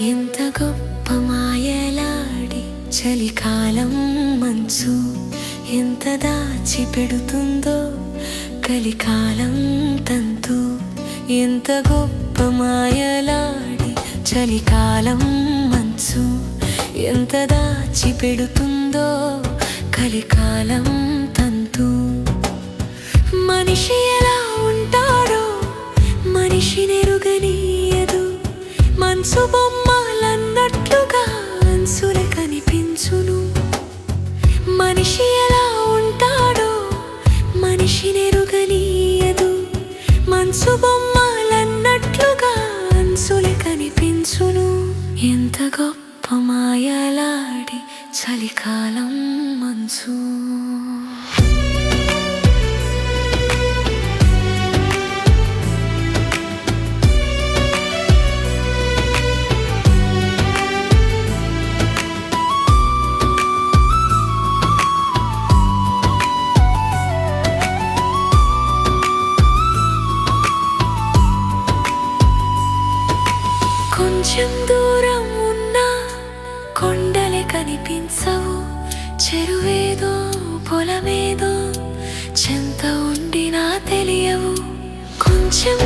ఎంత గొప్ప మాయలాడి చలికాలం మంచు ఎంత దాచి పెడుతుందో కలికాలం తంతు. ఎంత గొప్ప మాయలాడి చలికాలం మంచు ఎంత దాచి పెడుతుందో కలికాలం తంతు. మనిషి ఎలా మనసు బొమ్మలన్నట్లుగా అంచులు కనిపించును. మనిషి ఎలా ఉంటాడో మనిషి నెరుగనీయదు. మనసు బొమ్మలన్నట్లుగా అంచులు కనిపించును. ఎంత గొప్ప మాయలాడి చలికాలం మంచు పొలమేదో చెంత ఉండినా తెలియవు. కొంచెం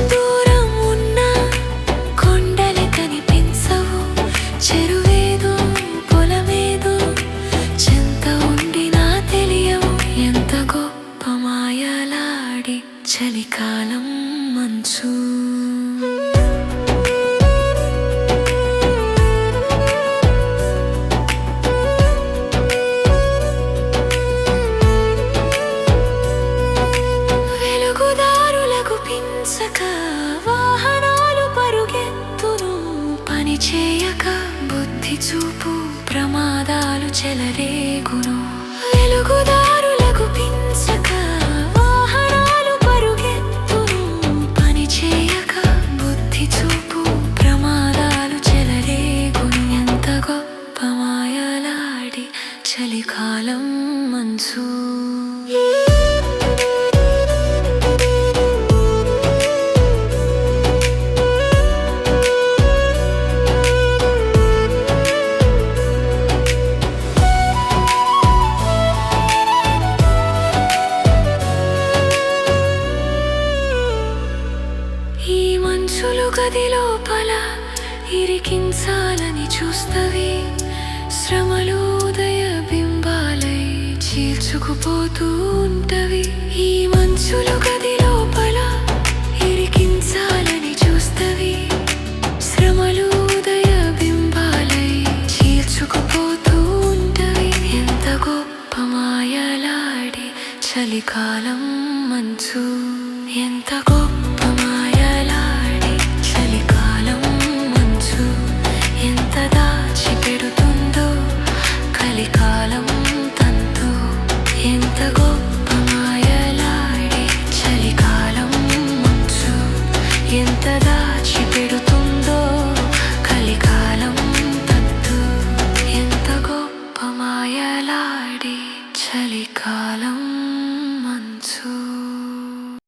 చేయక బుద్ధి చూపు ప్రమాదాలు చెలరేగును. వెలుగుదారులకు పించక వాహనాలు పరుగెత్తును. పని చేయక బుద్ధి చూపు ప్రమాదాలు చెలరేగును. ఎంత గొప్ప మాయలాడి చలికాలం మనసు మంచులు గది లోపల ఇరికించాలని చూస్తవి. శ్రమలు ఉదయ బింబాలై చీల్చుకుపోతూ ఉంటవి ఈ మంచులు గది లోపల ఇరికించాలని చూస్తవి. శ్రమలు ఉదయ బింబాలై చీల్చుకుపోతూ ఉంటవి ఎంత గొప్ప మాయలాడి చలికాలం ఎంతగా చిపెడుతుందో కలికాలం తద్దు ఎంత గొప్ప మాయలాడి చలికాలం.